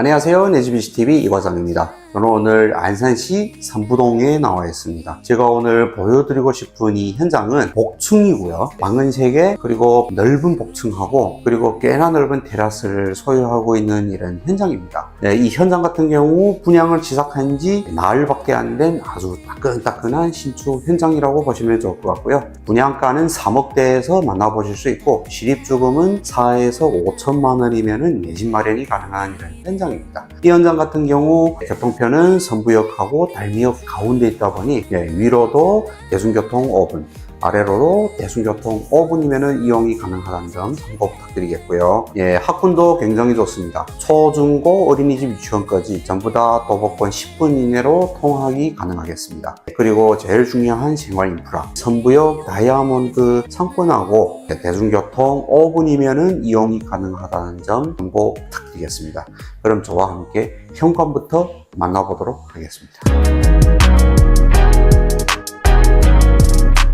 안녕하세요. 내지비시TV 이과장입니다. 저는 오늘 안산시 삼부동에 나와 있습니다. 제가 오늘 보여드리고 싶은 이 현장은 복층이고요. 3개, 그리고 넓은 복층하고, 그리고 꽤나 넓은 테라스를 소유하고 있는 이런 현장입니다. 네, 이 현장 같은 경우 분양을 시작한 지 나흘밖에 안 된 아주 따끈따끈한 신축 현장이라고 보시면 좋을 것 같고요. 분양가는 3억대에서 만나보실 수 있고, 실입주금은 4에서 5천만 원이면 내집 마련이 가능한 이런 현장입니다. 이 현장 같은 경우 교통 편은 선부역하고 달미역 가운데 있다 보니 예, 위로도 대중교통 5분, 아래로도 대중교통 5분이면 이용이 가능하다는 점 참고 부탁드리겠고요. 예, 학군도 굉장히 좋습니다. 초, 중, 고, 어린이집 유치원까지 전부 다 도보권 10분 이내로 통학이 가능하겠습니다. 그리고 제일 중요한 생활 인프라. 선부역 다이아몬드 상권하고 대중교통 5분이면 이용이 가능하다는 점 참고 부탁드리겠습니다. 그럼 저와 함께 현관부터 만나보도록 하겠습니다.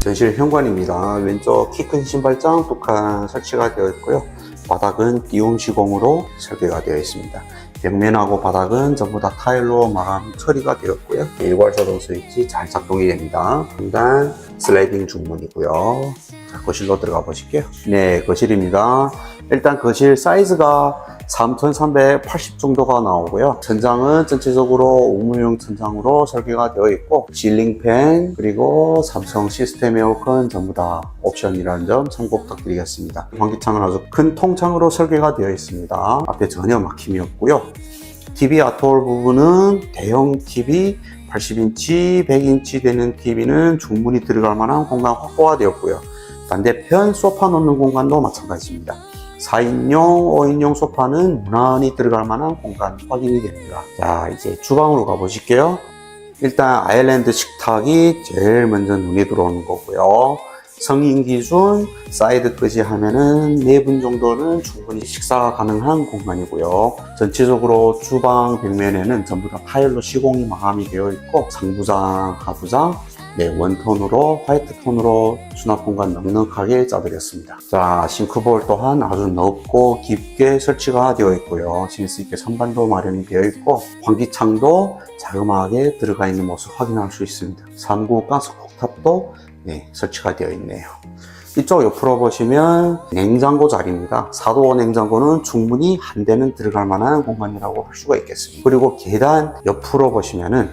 전실 현관입니다. 왼쪽 키 큰 신발장 두칸 설치가 되어 있고요. 바닥은 띄움 시공으로 설계가 되어 있습니다. 벽면하고 바닥은 전부 다 타일로 마감 처리가 되었고요. 일괄 조정 스위치 잘 작동이 됩니다. 중간 슬라이딩 중문이고요. 자, 거실로 들어가 보실게요. 네, 거실입니다. 일단 거실 사이즈가 3,380 정도가 나오고요. 천장은 전체적으로 우무용 천장으로 설계가 되어 있고 실링팬 그리고 삼성 시스템 에어컨 전부 다 옵션이라는 점 참고 부탁드리겠습니다. 환기창은 아주 큰 통창으로 설계가 되어 있습니다. 앞에 전혀 막힘이 없고요. TV 아트홀 부분은 대형 TV 80인치, 100인치 되는 TV는 충분히 들어갈 만한 공간 확보가 되었고요. 반대편 소파 놓는 공간도 마찬가지입니다. 4인용, 5인용 소파는 무난히 들어갈 만한 공간 확인이 됩니다. 자, 이제 주방으로 가보실게요. 일단 아일랜드 식탁이 제일 먼저 눈에 들어오는 거고요. 성인 기준 사이드까지 하면은 4분 정도는 충분히 식사가 가능한 공간이고요. 전체적으로 주방 벽면에는 전부 다 타일로 시공이 마감이 되어 있고 상부장, 하부장, 네, 원톤으로 화이트 톤으로 수납 공간 넉넉하게 짜드렸습니다. 자, 싱크볼 또한 아주 넓고 깊게 설치가 되어 있고요. 지닐 있게 선반도 마련이 되어 있고 환기창도 자그마하게 들어가 있는 모습 확인할 수 있습니다. 3구 가스 콕탑도 네, 설치가 되어 있네요. 이쪽 옆으로 보시면 냉장고 자리입니다. 4도 냉장고는 충분히 한 대는 들어갈 만한 공간이라고 할 수가 있겠습니다. 그리고 계단 옆으로 보시면은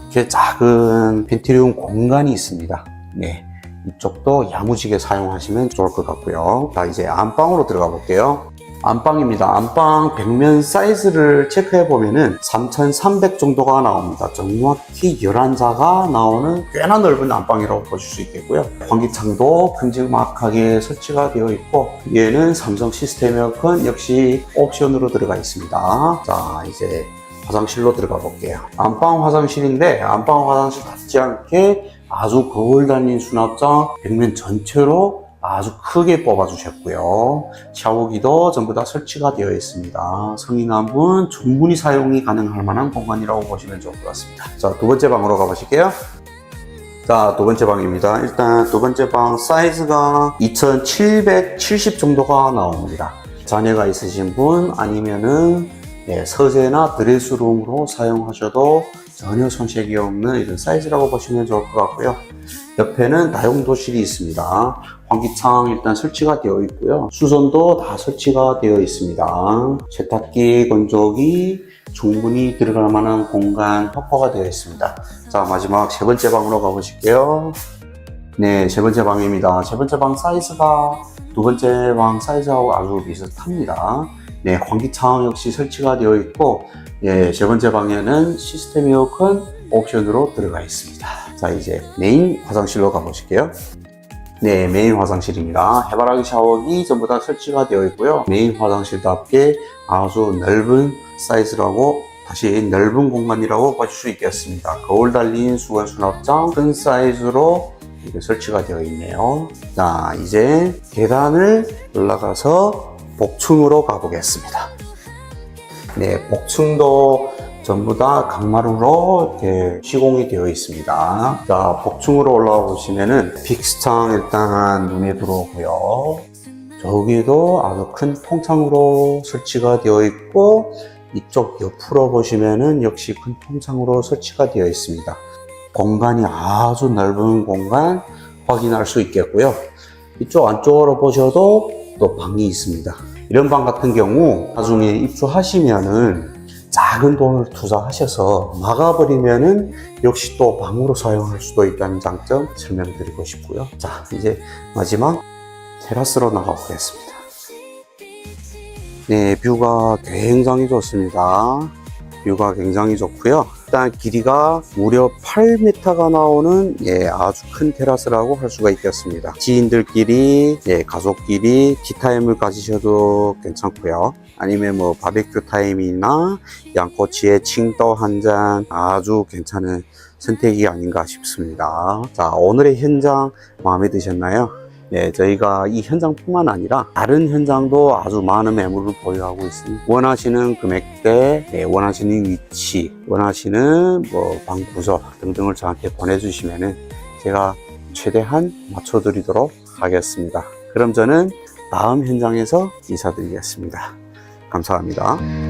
이렇게 작은 벤트리움 공간이 있습니다. 네. 이쪽도 야무지게 사용하시면 좋을 것 같고요. 자, 이제 안방으로 들어가 볼게요. 안방입니다. 안방 벽면 사이즈를 체크해 보면은 3,300 정도가 나옵니다. 정확히 11자가 나오는 꽤나 넓은 안방이라고 보실 수 있겠고요. 환기창도 큼지막하게 설치가 되어 있고 얘는 삼성 시스템 에어컨 역시 옵션으로 들어가 있습니다. 자, 이제 화장실로 들어가 볼게요. 안방 화장실인데 안방 화장실 닿지 않게 아주 거울 달린 수납장 벽면 전체로 아주 크게 뽑아 주셨고요. 샤워기도 전부 다 설치가 되어 있습니다. 성인 한분 충분히 사용이 가능할 만한 공간이라고 보시면 좋을 것 같습니다. 자, 두 번째 방으로 가보실게요. 자, 두 번째 방입니다. 일단 두 번째 방 사이즈가 2770 정도가 나옵니다. 자녀가 있으신 분 아니면은 예, 서재나 드레스룸으로 사용하셔도 전혀 손색이 없는 이런 사이즈라고 보시면 좋을 것 같고요. 옆에는 다용도실이 있습니다. 환기창 일단 설치가 되어 있고요. 수선도 다 설치가 되어 있습니다. 세탁기, 건조기 충분히 들어갈 만한 공간 확보가 되어 있습니다. 자, 마지막 세 번째 방으로 가보실게요. 네, 세 번째 방입니다. 세 번째 방 사이즈가 두 번째 방 사이즈하고 아주 비슷합니다. 네, 환기창 역시 설치가 되어 있고, 예, 세 번째 방에는 시스템 에어컨 옵션으로 들어가 있습니다. 자, 이제 메인 화장실로 가보실게요. 네, 메인 화장실입니다. 해바라기 샤워기 전부 다 설치가 되어 있고요. 메인 화장실답게 아주 넓은 사이즈라고 다시 넓은 공간이라고 보실 수 있겠습니다. 거울 달린 수건 수납장 큰 사이즈로 이렇게 설치가 되어 있네요. 자, 이제 계단을 올라가서 복층으로 가보겠습니다. 네, 복층도 전부 다 강마루로 시공이 되어 있습니다. 자, 복층으로 올라와 보시면은 빅스창 일단 눈에 들어오고요. 저기도 아주 큰 통창으로 설치가 되어 있고 이쪽 옆으로 보시면은 역시 큰 통창으로 설치가 되어 있습니다. 공간이 아주 넓은 공간 확인할 수 있겠고요. 이쪽 안쪽으로 보셔도 또 방이 있습니다. 이런 방 같은 경우 나중에 입주하시면은 작은 돈을 투자하셔서 막아버리면은 역시 또 방으로 사용할 수도 있다는 장점 설명드리고 싶고요. 자, 이제 마지막 테라스로 나가보겠습니다. 네, 뷰가 굉장히 좋습니다. 뷰가 굉장히 좋고요. 일단 길이가 무려 8m가 나오는 예, 아주 큰 테라스라고 할 수가 있겠습니다. 지인들끼리, 예, 가족끼리 티타임을 가지셔도 괜찮고요. 아니면 뭐 바베큐 타임이나 양꼬치에 칭떠 한 잔 아주 괜찮은 선택이 아닌가 싶습니다. 자, 오늘의 현장 마음에 드셨나요? 네, 저희가 이 현장뿐만 아니라 다른 현장도 아주 많은 매물을 보유하고 있습니다. 원하시는 금액대, 네, 원하시는 위치, 원하시는 뭐 방 구조 등등을 저한테 보내주시면은 제가 최대한 맞춰드리도록 하겠습니다. 그럼 저는 다음 현장에서 인사드리겠습니다. 감사합니다.